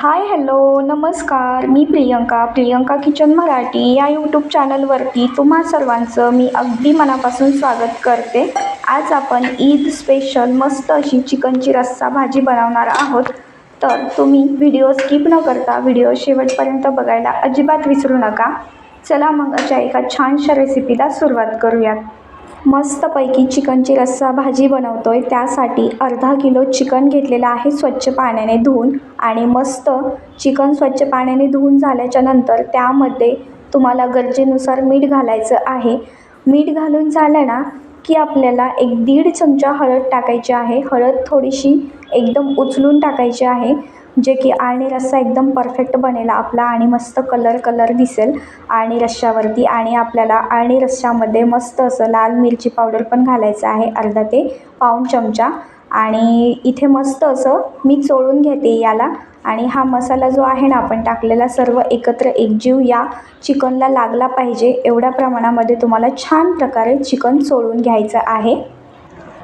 हाय hello नमस्कार. मी Priyanka Priyanka kitchen Marathi या यूट्यूब चॅनलवरती तुम्हा सर्वांचं मी अगदी मनापासून स्वागत करते. आज आपण ईद स्पेशल मस्त अशी चिकनची रस्सा भाजी बनवणार आहोत. तर तुम्ही व्हिडिओ स्किप न करता व्हिडिओ शेवटपर्यंत बघायला अजिबात विसरू नका. चला मग अशा एका छानशा रेसिपीला सुरुवात करूयात. मस्तपैकी चिकनची रस्सा भाजी बनवतो आहे त्यासाठी अर्धा किलो चिकन घेतलेलं आहे स्वच्छ पाण्याने धुवून आणि मस्त चिकन स्वच्छ पाण्याने धुवून झाल्याच्यानंतर त्यामध्ये तुम्हाला गरजेनुसार मीठ घालायचं आहे. मीठ घालून झालं ना की आपल्याला एक दीड चमचा हळद टाकायची आहे. हळद थोडीशी एकदम उचलून टाकायची आहे. जे की आणि रस्सा एकदम परफेक्ट बनेल आपला आणि मस्त कलर कलर दिसेल आणि रश्श्यावरती आणि आपल्याला आणि रश्श्यामध्ये मस्त असं लाल मिरची पावडर पण घालायचं आहे अर्धा ते पाऊण चमचा. आणि इथे मस्त असं मी चोळून घेते याला. आणि हा मसाला जो आहे ना आपण टाकलेला सर्व एकत्र एकजीव या चिकनला लागला पाहिजे. एवढ्या प्रमाणामध्ये तुम्हाला छान प्रकारे चिकन चोळून घ्यायचं आहे.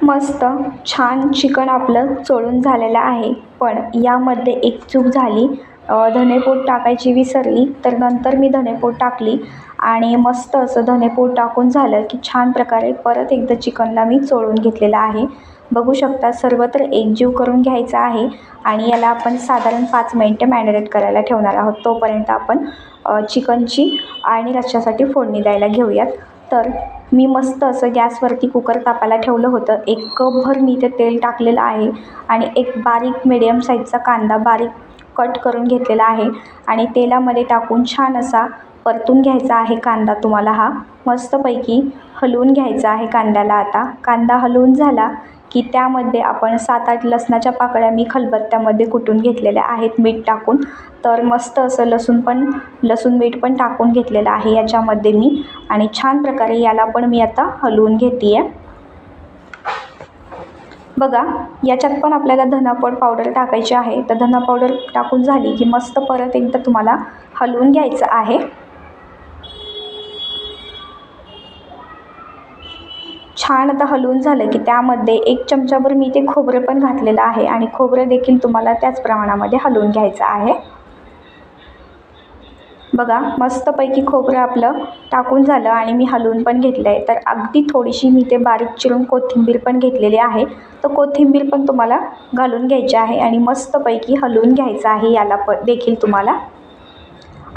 मस्त छान चिकन आपलं चोळून झालेलं आहे. पण यामध्ये एक चूक झाली. अ, धनेपूड टाकायची विसरली तर नंतर मी धनेपूड टाकली. आणि मस्त असं धनेपूड टाकून झालं की छान प्रकारे परत एकदा चिकनला मी चोळून घेतलेलं आहे. बघू शकता सर्वत्र एकजीव करून घ्यायचा आहे. आणि याला आपण साधारण पाच मिनटं मॅरिनेट करायला ठेवणार आहोत. तोपर्यंत आपण चिकनची आणि रश्श्यासाठी फोडणी द्यायला घेऊयात. तर मी मस्त असं गॅसवरती कुकर तापायला ठेवलं होतं. एक कपभर मी ते तेल टाकलेलं आहे आणि एक बारीक मिडियम साईजचा कांदा बारीक कट करून घेतलेला आहे आणि तेलामध्ये टाकून छान असा परतून घ्यायचा आहे कांदा तुम्हाला हा. मस्तपैकी हलवून घ्यायचा आहे कांद्याला आता. कांदा हलवून झाला की त्यामध्ये आपण सात आठ लसणाच्या पाकळ्या मी खलबत्त्यामध्ये कुटून घेतलेल्या आहेत. मीठ टाकून. तर मस्त असं लसूण पण लसूण मीठ पण टाकून घेतलेलं आहे याच्यामध्ये मी. आणि छान प्रकारे याला पण मी आता हलवून घेते आहे बघा याच्यात पण आपल्याला धनापड पावडर टाकायची आहे. तर धना पावडर टाकून झाली की मस्त परत एकदा तुम्हाला हलवून घ्यायचं आहे. छान आता हलवून झालं की त्यामध्ये एक चमचाभर मी ते खोबरं पण घातलेलं आहे आणि खोबरं देखील तुम्हाला त्याच प्रमाणामध्ये हलवून घ्यायचं आहे. बघा मस्तपैकी खोबरं आपलं टाकून झालं आणि मी हलवून पण घेतलं आहे. तर अगदी थोडीशी मी ते बारीक चिरून कोथिंबीर पण घेतलेली आहे. तर कोथिंबीर पण तुम्हाला घालून घ्यायची आहे आणि मस्तपैकी हलवून घ्यायचं आहे याला प देखील तुम्हाला.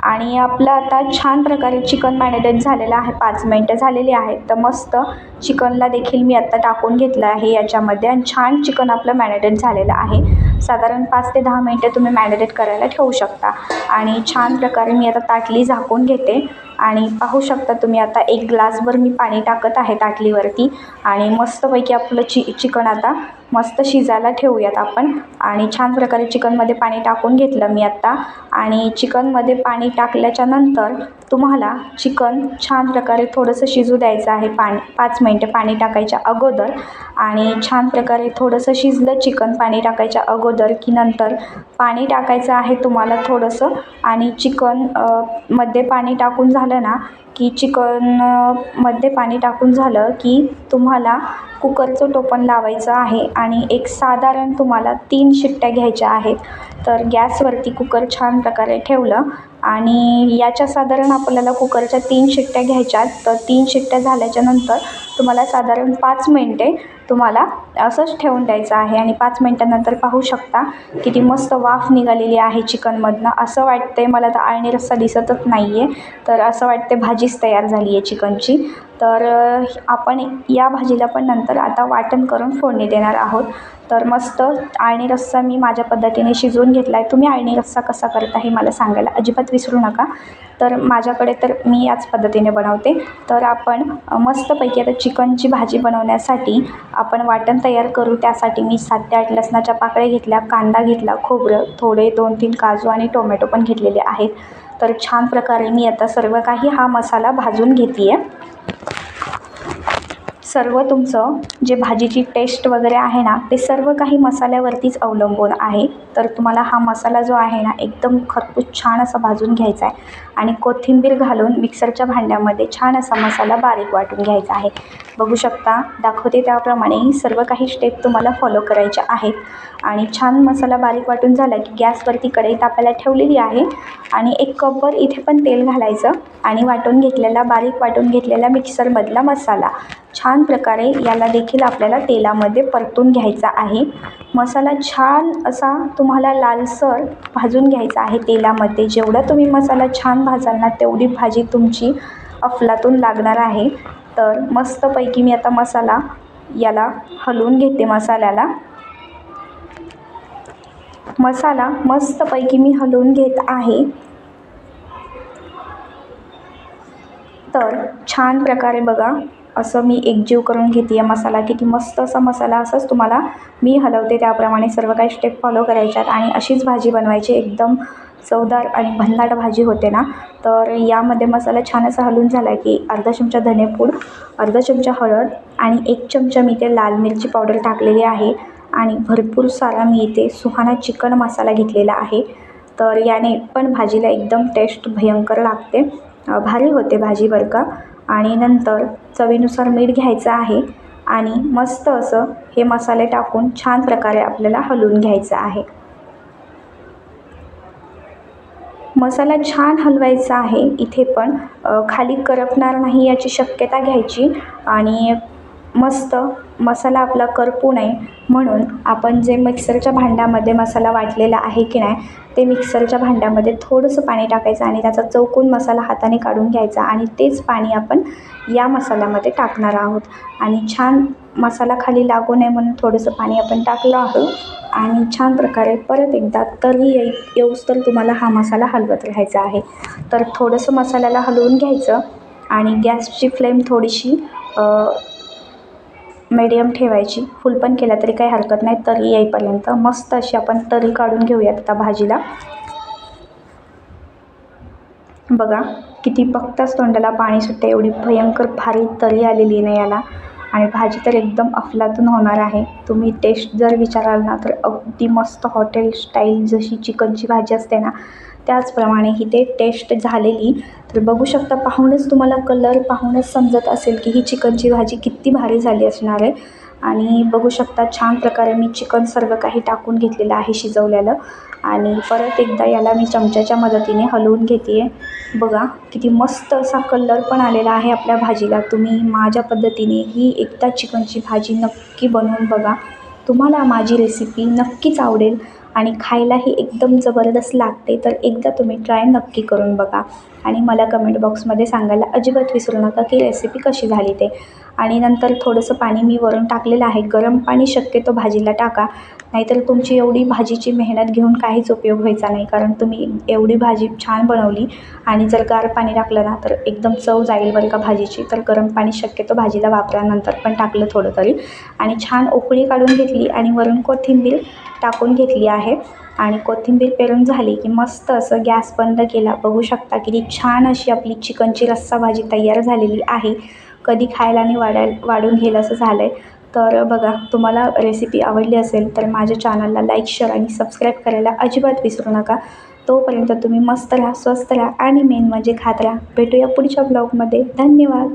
आणि आपलं आता छान प्रकारे चिकन मॅरिनेट झालेलं आहे. पाच मिनटं झालेली आहेत. तर मस्त चिकनला देखील मी आत्ता टाकून घेतलं आहे याच्यामध्ये आणि छान चिकन आपलं मॅरिनेट झालेलं आहे. साधारण पाच ते दहा मिनटं तुम्ही मॅरिनेट करायला ठेवू शकता. आणि छान प्रकारे मी आता ताटली झाकून घेते. आणि पाहू शकता तुम्ही आता एक ग्लासभर मी पाणी टाकत आहे ताटलीवरती. आणि मस्तपैकी आपलं चि चिकन आता मस्त शिजायला ठेवूयात आपण. आणि छान प्रकारे चिकनमध्ये पाणी टाकून घेतलं मी आत्ता आणि चिकनमध्ये पाणी टाकल्याच्या नंतर तुम्हाला चिकन छान प्रकारे थोडंसं शिजू द्यायचं आहे पाणी पाच मिनटं पाणी टाकायच्या अगोदर. आणि छान प्रकारे थोडंसं शिजलं चिकन पाणी टाकायच्या अगोदर की नंतर पाणी टाकायचं आहे तुम्हाला थोडंसं. आणि चिकनमध्ये पाणी टाकून झालं ना की चिकनमध्ये पाणी टाकून झालं की तुम्हाला कुकरचं टोपण लावायचं आहे आणि एक साधारण तुम्हाला तीन शिट्ट्या घ्यायच्या आहेत. तर गॅसवरती कुकर छान प्रकारे ठेवलं. आणि याच्या साधारण आपल्याला कुकरच्या तीन शिट्ट्या घ्यायच्या तर तीन शिट्ट्या झाल्याच्यानंतर तुम्हाला साधारण पाच मिनटे तुम्हाला असंच ठेवून द्यायचं आहे. आणि पाच मिनटानंतर पाहू शकता किती मस्त वाफ निघालेली आहे चिकनमधनं. असं वाटते मला तर आळणी रस्सा दिसतच नाही आहे तर असं वाटते भाजीच तयार झाली आहे चिकनची. तर आपण या भाजीला पण नंतर आता वाटण करून फोडणी देणार आहोत. तर मस्त आळणी रस्सा मी माझ्या पद्धतीने शिजवून घेतला आहे तुम्ही आळणी रस्सा कसा करता हे मला सांगायला अजिबात विसरू नका. तर माझ्याकडे तर मी याच पद्धतीने बनवते. तर आपण मस्तपैकी आता चिकनची भाजी बनवण्यासाठी आपण वाटण तयार करू. त्यासाठी मी सात ते आठ लसणाच्या पाकळ्या घेतल्या कांदा घेतला खोबरं थोडे दोन तीन काजू आणि टोमॅटो पण घेतलेले आहेत. तर छान प्रकारे मी आता सर्व काही हा मसाला भाजून घेते आहे सर्व तुमचं जे भाजीची टेस्ट वगैरे आहे ना ते सर्व काही मसाल्यावरतीच अवलंबून आहे. तर तुम्हाला हा मसाला जो आहे ना एकदम खरपूस छान असा भाजून घ्यायचा आहे. आणि कोथिंबीर घालून मिक्सरच्या भांड्यामध्ये छान असा मसाला बारीक वाटून घ्यायचा आहे. बघू शकता दाखवते त्याप्रमाणे सर्व काही स्टेप तुम्हाला फॉलो करायच्या आहेत. आणि छान मसाला बारीक वाटून झाला की गॅसवरती कढई तापायला ठेवलेली आहे. आणि एक कपवर इथे पण तेल घालायचं आणि वाटून घेतलेला बारीक वाटून घेतलेला मिक्सरमधला मसाला छान प्रकारे याला देखील आपल्याला तेलामध्ये परतून घ्यायचा आहे. मसाला छान असा तुम्हाला लालसर भाजून घ्यायचा आहे तेलामध्ये. जेवढा तुम्ही मसाला छान भाजाल ना तेवढी भाजी तुमची अफलातून लागणार आहे. तर मस्तपैकी मी आता मसाला याला हलवून घेते मसाल्याला. मसाला मस्तपैकी मी हलवून घेत आहे. तर छान प्रकारे बघा असं मी एकजीव करून घेते आहे मसाला. किती मस्त असा मसाला असंच तुम्हाला मी हलवते. त्याप्रमाणे सर्व काही स्टेप फॉलो करायच्यात आणि अशीच भाजी बनवायची. एकदम चवदार आणि भन्नाट भाजी होते ना. तर यामध्ये मसाला छान असा हलून झाला की अर्धा चमचा धनेपूड अर्धा चमचा हळद आणि एक चमचा मी ते लाल मिरची पावडर टाकलेली आहे. आणि भरपूर सारा मी इथे सुहाना चिकन मसाला घेतलेला आहे. तर याने पण भाजीला एकदम टेस्ट भयंकर लागते. भारी होते भाजी बरं का. आणि नंतर चवीनुसार मीठ घ्यायचं आहे आणि मस्त असं हे मसाले टाकून छान प्रकारे आपल्याला हलवून घ्यायचं आहे. मसाला छान हलवायचा आहे. इथे पण खाली करपणार नाही याची शक्यता घ्यायची आणि मस्त मसाला आपला करपू नये. म्हणून आपण जे मिक्सरच्या भांड्यामध्ये मसाला वाटलेला आहे की नाही ते मिक्सरच्या भांड्यामध्ये थोडंसं पाणी टाकायचं आणि त्याचा चौकून मसाला हाताने काढून घ्यायचा आणि तेच पाणी आपण या मसाल्यामध्ये टाकणार आहोत. आणि छान मसाला खाली लागू नये म्हणून थोडंसं पाणी आपण टाकलं आहोत आणि छान प्रकारे परत एकदा तरी येई येऊस तर तुम्हाला हा मसाला हलवत राहायचा आहे. तर थोडंसं मसाल्याला हलवून घ्यायचं आणि गॅसची फ्लेम थोडीशी मिडियम ठेवायची. फुल पण केला तरी काही हरकत नाही. तरी येईपर्यंत मस्त अशी आपण तरी काढून घेऊयात आता भाजीला. बघा किती बघताच तोंडाला पाणी सुटतं एवढी भयंकर भारी तरी आलेली नाही याला. आणि भाजी तर एकदम अफलातून होणार आहे. तुम्ही टेस्ट जर विचाराल ना तर अगदी मस्त हॉटेल स्टाईल जशी चिकनची भाजी असते ना त्याचप्रमाणे ही ते टेस्ट झालेली. तर बघू शकता पाहूनच तुम्हाला कलर पाहूनच समजत असेल की ही चिकनची भाजी किती भारी झाली असणार आहे. आणि बघू शकता छान प्रकारे मी चिकन सर्व काही टाकून घेतलेलं आहे शिजवलेलं. आणि परत एकदा याला मी चमच्याच्या मदतीने हलवून घेते आहे बघा किती मस्त असा कलर पण आलेला आहे आपल्या भाजीला. तुम्ही माझ्या पद्धतीने ही एकदा चिकनची भाजी नक्की बनवून बघा. तुम्हाला माझी रेसिपी नक्कीच आवडेल. आणि खायलाही एकदम जबरदस्त लागते तर एकदा तुम्ही ट्राय नक्की करून बघा. आणि मला कमेंट बॉक्समध्ये सांगायला अजिबात विसरू नका की रेसिपी कशी झाली ते. आणि नंतर थोडंसं पाणी मी वरून टाकलेलं आहे. गरम पाणी शक्यतो भाजीला टाका. नाहीतर तुमची एवढी भाजीची मेहनत घेऊन काहीच उपयोग व्हायचा नाही. कारण तुम्ही एवढी भाजी छान बनवली आणि जर गार पाणी टाकलं ना तर एकदम चव जाईल बरं का भाजीची. तर गरम पाणी शक्यतो भाजीला वापरानंतर पण टाकलं थोडं तरी. आणि छान उकळी काढून घेतली आणि वरून कोथिंबीर टाकून घेतली आहे. आणि कोथिंबीर पेरून झाली की मस्त असं गॅस बंद केला. बघू शकता किती छान अशी आपली चिकनची रस्सा भाजी तयार झालेली आहे. कधी खायला आणि वाढाय वाढून घेईल असं झालं आहे तर बघा तुम्हाला रेसिपी आवडली असेल तर माझ्या चॅनलला लाईक शेअर आणि सबस्क्राईब करायला अजिबात विसरू नका. तोपर्यंत तुम्ही मस्त राहा स्वस्त राहा आणि मेन म्हणजे खात राहा. भेटूया पुढच्या ब्लॉगमध्ये धन्यवाद!